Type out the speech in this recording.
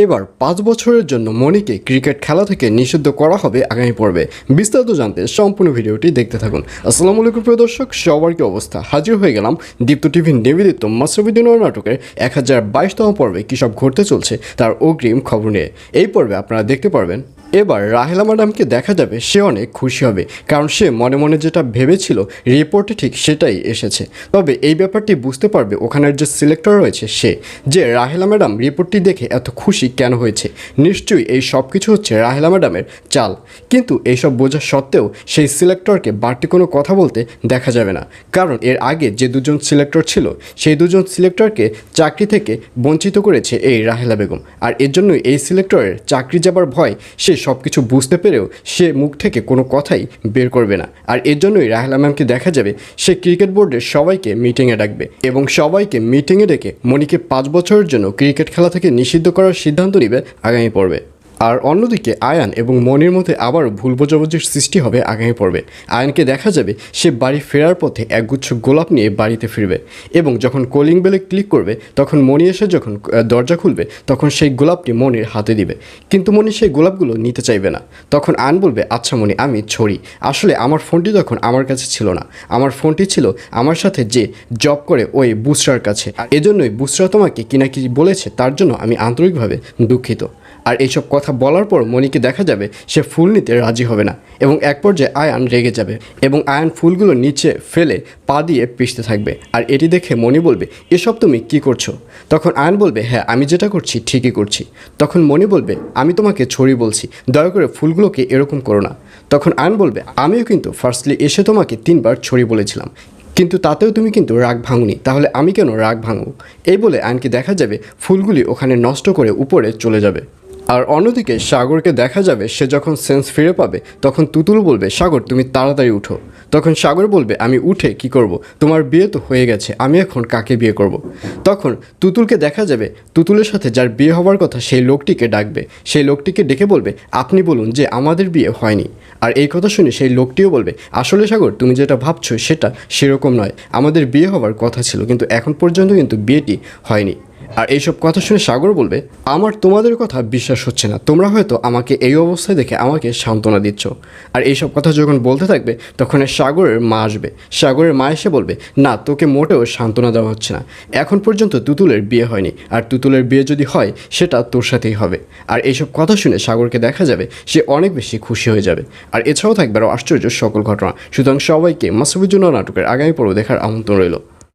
এবার পাঁচ বছরের জন্য মনিকে ক্রিকেট খেলা থেকে নিষিদ্ধ করা হবে আগামী পর্বে। বিস্তারিত জানতে সম্পূর্ণ ভিডিওটি দেখতে থাকুন। আসসালামু আলাইকুম, প্রিয় দর্শক। সবার কি অবস্থা? হাজির হয়ে গেলাম দীপ্ত টিভির নিবেদিত মাসরুবিদ্দিন নাটকের এক হাজার বাইশতম পর্বে কী সব ঘটতে চলছে তার অগ্রিম খবর নিয়ে। এই পর্বে আপনারা দেখতে পারবেন এবার রাহেলা ম্যাডামকে দেখা যাবে, সে অনেক খুশি হবে, কারণ সে মনে মনে যেটা ভেবেছিল, রিপোর্টে ঠিক সেটাই এসেছে। তবে এই ব্যাপারটি বুঝতে পারবে ওখানের যে সিলেক্টর রয়েছে সে, যে রাহেলা ম্যাডাম রিপোর্টটি দেখে এত খুশি কেন হয়েছে। নিশ্চয়ই এই সব কিছু হচ্ছে রাহেলা ম্যাডামের চাল। কিন্তু এইসব বোঝা সত্ত্বেও সেই সিলেক্টরকে বাড়তি কোনো কথা বলতে দেখা যাবে না। কারণ এর আগে যে দুজন সিলেক্টর ছিল, সেই দুজন সিলেক্টরকে চাকরি থেকে বঞ্চিত করেছে এই রাহেলা বেগম। আর এর জন্যই এই সিলেক্টরের চাকরি যাবার ভয় সে সব কিছু বুঝতে পেরেও সে মুখ থেকে কোনো কথাই বের করবে না। আর এর জন্যই রাহেলা ম্যামকে দেখা যাবে, সে ক্রিকেট বোর্ডের সবাইকে মিটিংয়ে ডাকবে এবং সবাইকে মিটিংয়ে ডেকে মণিকে পাঁচ বছরের জন্য ক্রিকেট খেলা থেকে নিষিদ্ধ করার সিদ্ধান্ত নেবে আগামী পর্বে। আর অন্যদিকে আয়ান এবং মনির মধ্যে আবারও ভুল বোঝাবুঝির সৃষ্টি হবে আগামী পর্বে। আয়ানকে দেখা যাবে সে বাড়ি ফেরার পথে একগুচ্ছ গোলাপ নিয়ে বাড়িতে ফিরবে এবং যখন কলিং বেলে ক্লিক করবে, তখন মনি এসে যখন দরজা খুলবে, তখন সেই গোলাপটি মনির হাতে দিবে। কিন্তু মনি সেই গোলাপগুলো নিতে চাইবে না। তখন আয়ন বলবে আচ্ছা মনি, আমি ছড়ি। আসলে আমার ফোনটি তখন আমার কাছে ছিল না। আমার ফোনটি ছিল আমার সাথে যে জব করে ওই বুসরার কাছে। আর এজন্যই বুসরা তোমাকে কিনা কি বলেছে, তার জন্য আমি আন্তরিকভাবে দুঃখিত। আর এইসব কথা বলার পর মনিকে দেখা যাবে সে ফুল নিতে রাজি হবে না এবং এক পর্যায়ে আয়ান রেগে যাবে এবং আয়ান ফুলগুলো নিচে ফেলে পা দিয়ে পিষতে থাকবে। আর এটি দেখে মনি বলবে, এসব তুমি কি করছ? তখন আয়ান বলবে হ্যাঁ আমি যেটা করছি ঠিকই করছি। তখন মনি বলবে, আমি তোমাকে ছড়ি বলছি, দয়া করে ফুলগুলোকে এরকম করো না। তখন আয়ান বলবে, আমিও কিন্তু ফার্স্টলি এসে তোমাকে তিনবার ছড়ি বলেছিলাম, কিন্তু তাতেও তুমি কিন্তু রাগ ভাঙুনি, তাহলে আমি কেন রাগ ভাঙব? এই বলে আয়নকে দেখা যাবে ফুলগুলি ওখানে নষ্ট করে উপরে চলে যাবে। আর অন্যদিকে সাগরকে দেখা যাবে, সে যখন সেন্স ফিরে পাবে, তখন তুতুল বলবে, সাগর, তুমি তাড়াতাড়ি উঠো। তখন সাগর বলবে, আমি উঠে কি করব? তোমার বিয়ে তো হয়ে গেছে, আমি এখন কাকে বিয়ে করব? তখন তুতুলকে দেখা যাবে, তুতুলের সাথে যার বিয়ে হওয়ার কথা সেই লোকটিকে ডাকবে। সেই লোকটিকে ডেকে বলবে, আপনি বলুন যে আমাদের বিয়ে হয়নি। আর এই কথা শুনে সেই লোকটিও বলবে, আসলে সাগর, তুমি যেটা ভাবছ সেটা সেরকম নয়। আমাদের বিয়ে হওয়ার কথা ছিল, কিন্তু এখন পর্যন্ত কিন্তু বিয়েটি হয়নি। আর এইসব কথা শুনে সাগর বলবে, আমার তোমাদের কথা বিশ্বাস হচ্ছে না। তোমরা হয়তো আমাকে এই অবস্থায় দেখে আমাকে সান্ত্বনা দিচ্ছ। আর এইসব কথা যখন বলতে থাকবে, তখন সাগরের মা আসবে। সাগরের মা এসে বলবে, না, তোকে মোটেও সান্ত্বনা দেওয়া হচ্ছে না। এখন পর্যন্ত তুতুলের বিয়ে হয়নি। আর তুতুলের বিয়ে যদি হয়, সেটা তোর সাথেই হবে। আর এইসব কথা শুনে সাগরকে দেখা যাবে, সে অনেক বেশি খুশি হয়ে যাবে। আর এছাড়াও থাকবে আরও আশ্চর্য সকল ঘটনা। সুতরাং সবাইকে মাসুবিজুনা নাটকের আগামী পর্ব দেখার আমন্ত্রণ রইল।